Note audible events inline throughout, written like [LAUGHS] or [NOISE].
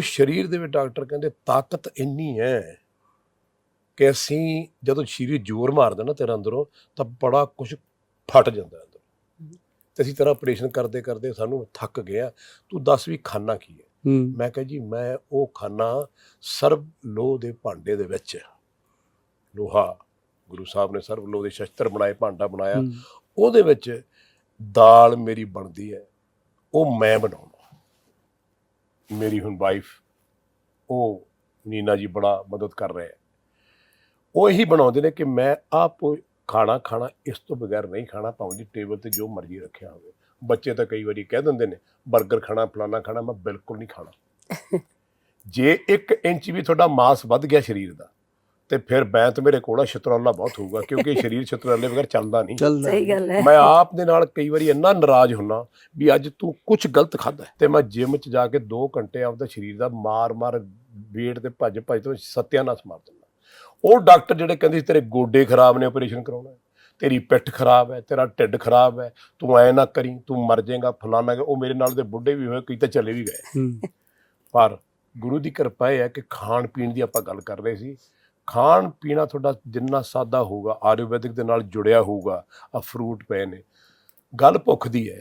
ਸਰੀਰ ਦੇ ਵਿੱਚ ਡਾਕਟਰ ਕਹਿੰਦੇ ਤਾਕਤ ਇੰਨੀ ਹੈ ਕਿ ਅਸੀਂ ਜਦੋਂ ਸਰੀਰ ਜ਼ੋਰ ਮਾਰਦਾ ਨਾ ਤੇਰਾ ਅੰਦਰੋਂ ਤਾਂ ਬੜਾ ਕੁਝ ਫਟ ਜਾਂਦਾ ਅੰਦਰ। ਤੇ ਅਸੀਂ ਤੇਰਾ ਆਪਰੇਸ਼ਨ ਕਰਦੇ ਕਰਦੇ ਸਾਨੂੰ ਥੱਕ ਗਿਆ ਤੂੰ ਦੱਸ ਵੀ ਖਾਣਾ ਕੀ ਹੈ? ਮੈਂ ਕਿਹਾ ਜੀ ਮੈਂ ਉਹ ਖਾਣਾ ਸਰਬ ਲੋਹ ਦੇ ਭਾਂਡੇ ਦੇ ਵਿੱਚ। ਲੋਹਾ ਗੁਰੂ ਸਾਹਿਬ ਨੇ ਸਰਬ ਲੋਹ ਦੇ ਸ਼ਸਤਰ ਬਣਾਏ ਭਾਂਡਾ ਬਣਾਇਆ। ਉਹਦੇ ਵਿੱਚ ਦਾਲ ਮੇਰੀ ਬਣਦੀ ਹੈ। ਉਹ ਮੈਂ ਬਣਾਉਣਾ। ਮੇਰੀ ਹੁਣ ਵਾਈਫ ਉਹ ਨੀਨਾ ਜੀ ਬੜਾ ਮਦਦ ਕਰ ਰਹੇ ਹੈ। ਉਹ ਇਹੀ ਬਣਾਉਂਦੇ ਨੇ ਕਿ ਮੈਂ ਆਪ ਖਾਣਾ ਖਾਣਾ ਇਸ ਤੋਂ ਬਗੈਰ ਨਹੀਂ ਖਾਣਾ ਭਾਵੇਂ ਜੀ ਟੇਬਲ ਤੇ ਜੋ ਮਰਜ਼ੀ ਰੱਖਿਆ ਹੋਵੇ। ਬੱਚੇ ਤਾਂ ਕਈ ਵਾਰੀ ਕਹਿ ਦਿੰਦੇ ਨੇ 버ਗਰ ਖਾਣਾ ਫਲਾਨਾ ਖਾਣਾ ਮੈਂ ਬਿਲਕੁਲ ਨਹੀਂ ਖਾਣਾ। [LAUGHS] ਜੇ 1 ਇੰਚ ਵੀ ਤੁਹਾਡਾ ਮਾਸ ਵੱਧ ਗਿਆ ਸਰੀਰ ਦਾ ਤੇ ਫਿਰ ਬੈਂਤ ਮੇਰੇ ਕੋਲ ਆ ਸ਼ਤਰੌਲਾ ਬਹੁਤ ਹੋਊਗਾ ਕਿਉਂਕਿ ਸਰੀਰ ਸ਼ਤਰੌਲੇ ਬਗੈਰ ਚੱਲਦਾ ਨਹੀਂ। ਚੱਲਦਾ ਸਹੀ ਗੱਲ ਹੈ। ਮੈਂ ਆਪ ਦੇ ਨਾਲ ਕਈ ਵਾਰੀ ਇੰਨਾ ਨਾਰਾਜ਼ ਹੁੰਨਾ ਵੀ ਅੱਜ ਤੂੰ ਕੁਝ ਗਲਤ ਖਾਦਾ ਤੇ ਮੈਂ ਜਿਮ ਚ ਜਾ ਕੇ 2 ਘੰਟੇ ਆਪਦਾ ਸਰੀਰ ਦਾ ਮਾਰ-ਮਾਰ ਵੇਟ ਤੇ ਭੱਜ ਭੱਜ ਤੋਂ ਸਤਿਆਨਾਸ਼ ਮਾਰ ਦਿੰਦਾ। ਉਹ ਡਾਕਟਰ ਜਿਹੜੇ ਕਹਿੰਦੇ ਸੀ ਤੇਰੇ ਗੋਡੇ ਖਰਾਬ ਨੇ ਆਪਰੇਸ਼ਨ ਕਰਾਉਣਾ ਹੈ, ਤੇਰੀ ਪਿੱਠ ਖਰਾਬ ਹੈ ਤੇਰਾ ਢਿੱਡ ਖਰਾਬ ਹੈ ਤੂੰ ਐ ਨਾ ਕਰੀ ਤੂੰ ਮਰ ਜਾਏਗਾ ਫਲਾਣਾ ਉਹ ਮੇਰੇ ਨਾਲ ਦੇ ਬੁੱਢੇ ਵੀ ਹੋਏ ਕਈ ਤਾਂ ਚਲੇ ਵੀ ਗਏ। ਪਰ ਗੁਰੂ ਦੀ ਕਿਰਪਾ ਇਹ ਹੈ ਕਿ ਖਾਣ ਪੀਣ ਦੀ ਆਪਾਂ ਗੱਲ ਕਰ ਰਹੇ ਸੀ। ਖਾਣ ਪੀਣਾ ਤੁਹਾਡਾ ਜਿੰਨਾ ਸਾਦਾ ਹੋਊਗਾ, ਆਯੁਰਵੈਦਿਕ ਦੇ ਨਾਲ ਜੁੜਿਆ ਹੋਊਗਾ ਆ ਫਰੂਟ ਪਏ ਨੇ। ਗੱਲ ਭੁੱਖ ਦੀ ਹੈ।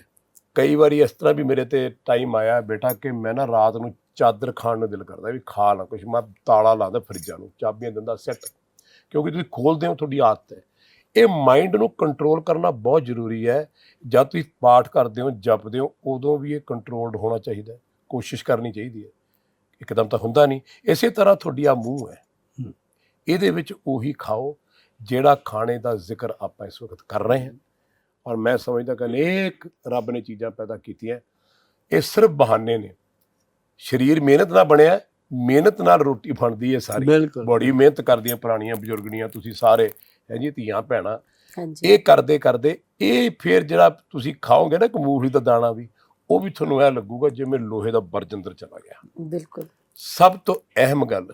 ਕਈ ਵਾਰੀ ਇਸ ਤਰ੍ਹਾਂ ਵੀ ਮੇਰੇ ਤੇ ਟਾਈਮ ਆਇਆ ਬੇਟਾ ਕਿ ਮੈਂ ਨਾ ਰਾਤ ਨੂੰ ਚਾਦਰ ਖਾਣ ਨੂੰ ਦਿਲ ਕਰਦਾ ਵੀ ਖਾ ਲਾਂ ਕੁਛ, ਮੈਂ ਤਾਲਾ ਲਾਦਾ ਫਰਿੱਜਾਂ ਨੂੰ, ਚਾਬੀਆਂ ਦਿੰਦਾ ਸੈੱਟ ਕਿਉਂਕਿ ਤੁਸੀਂ ਖੋਲਦੇ ਹੋ, ਤੁਹਾਡੀ ਆਦਤ ਹੈ। ਇਹ ਮਾਈਂਡ ਨੂੰ ਕੰਟਰੋਲ ਕਰਨਾ ਬਹੁਤ ਜ਼ਰੂਰੀ ਹੈ। ਜਦ ਤੁਸੀਂ ਪਾਠ ਕਰਦੇ ਹੋ, ਜਪਦੇ ਹੋ, ਉਦੋਂ ਵੀ ਇਹ ਕੰਟਰੋਲਡ ਹੋਣਾ ਚਾਹੀਦਾ ਕੋਸ਼ਿਸ਼ ਕਰਨੀ ਚਾਹੀਦੀ ਹੈ। ਇੱਕਦਮ ਤਾਂ ਹੁੰਦਾ ਨਹੀਂ। ਇਸੇ ਤਰ੍ਹਾਂ ਤੁਹਾਡੀ ਆ ਮੂੰਹ ਹੈ। ਇਹਦੇ ਵਿੱਚ ਉਹੀ ਖਾਓ ਜਿਹੜਾ ਖਾਣੇ ਦਾ ਜ਼ਿਕਰ ਆਪਾਂ ਇਸ ਵਕਤ ਕਰ ਰਹੇ ਹਾਂ। ਔਰ ਮੈਂ ਸਮਝਦਾ ਕਿ ਅਨੇਕ ਰੱਬ ਨੇ ਚੀਜ਼ਾਂ ਪੈਦਾ ਕੀਤੀਆਂ। ਇਹ ਸਿਰਫ ਬਹਾਨੇ ਨੇ। ਸਰੀਰ ਮਿਹਨਤ ਨਾਲ ਬਣਿਆ ਮਿਹਨਤ ਨਾਲ ਰੋਟੀ ਬਣਦੀ ਹੈ ਸਾਰੀ। ਬਿਲਕੁਲ। ਬੜੀ ਮਿਹਨਤ ਕਰਦੀਆਂ ਪੁਰਾਣੀਆਂ ਬਜ਼ੁਰਗਣੀਆਂ ਤੁਸੀਂ ਸਾਰੇ ਹੈ ਜੀ ਧੀਆਂ ਭੈਣਾਂ। ਇਹ ਕਰਦੇ ਕਰਦੇ ਇਹ ਫਿਰ ਜਿਹੜਾ ਤੁਸੀਂ ਖਾਓਗੇ ਨਾ ਕਮੂਹਲੀ ਦਾ ਦਾਣਾ ਵੀ ਉਹ ਵੀ ਤੁਹਾਨੂੰ ਇਹ ਲੱਗੂਗਾ ਜਿਵੇਂ ਲੋਹੇ ਦਾ ਬਰਜ ਅੰਦਰ ਚਲਾ ਗਿਆ। ਬਿਲਕੁਲ। ਸਭ ਤੋਂ ਅਹਿਮ ਗੱਲ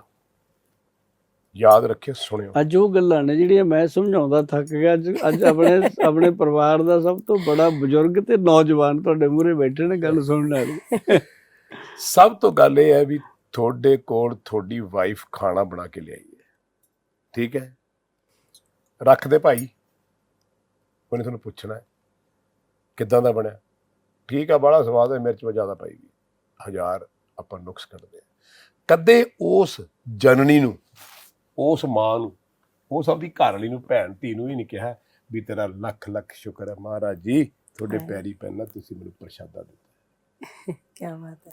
ਯਾਦ ਰੱਖਿਓ ਸੁਣਿਓ। ਅੱਜ ਉਹ ਗੱਲਾਂ ਨੇ ਜਿਹੜੀਆਂ ਮੈਂ ਸਮਝਾਉਂਦਾ ਥੱਕ ਗਿਆ ਅੱਜ ਅੱਜ ਆਪਣੇ [LAUGHS] ਆਪਣੇ ਪਰਿਵਾਰ ਦਾ ਸਭ ਤੋਂ ਬੜਾ ਬਜ਼ੁਰਗ ਤੇ ਨੌਜਵਾਨ ਤੁਹਾਡੇ ਮੂਹਰੇ ਬੈਠੇ ਨੇ ਗੱਲ ਸੁਣਨ ਵਾਲੇ। [LAUGHS] ਸਭ ਤੋਂ ਗੱਲ ਇਹ ਹੈ ਵੀ ਤੁਹਾਡੇ ਕੋਲ ਤੁਹਾਡੀ ਵਾਈਫ ਖਾਣਾ ਬਣਾ ਕੇ ਲਿਆਈ ਹੈ। ਠੀਕ ਹੈ? ਰੱਖ ਦੇ ਭਾਈ। ਉਹਨੇ ਤੁਹਾਨੂੰ ਪੁੱਛਣਾ ਹੈ ਕਿੱਦਾਂ ਦਾ ਬਣਿਆ? ਠੀਕ ਆ ਬੜਾ ਸਵਾਦ ਹੈ ਮਿਰਚ ਵਾ ਜ਼ਿਆਦਾ ਪਾਈਗੀ ਹਜ਼ਾਰ ਆਪਾਂ ਨੁਕਸ ਕੱਢਦੇ ਹਾਂ। ਕਦੇ ਉਸ ਜਨਨੀ ਨੂੰ ਉਸ ਮਾਂ ਨੂੰ ਉਸ ਆਪਦੀ ਘਰ ਵਾਲੀ ਨੂੰ ਭੈਣ ਧੀ ਨੂੰ ਹੀ ਨਹੀਂ ਕਿਹਾ ਵੀ ਤੇਰਾ ਲੱਖ ਲੱਖ ਸ਼ੁਕਰ ਹੈ ਮਹਾਰਾਜ ਜੀ ਤੁਹਾਡੇ। ਪੈਰੀ ਪੈਣਾ ਤੁਸੀਂ ਮੈਨੂੰ ਪ੍ਰਸ਼ਾਦਾ ਦਿੱਤਾ ਕੀ ਬਾਤ ਹੈ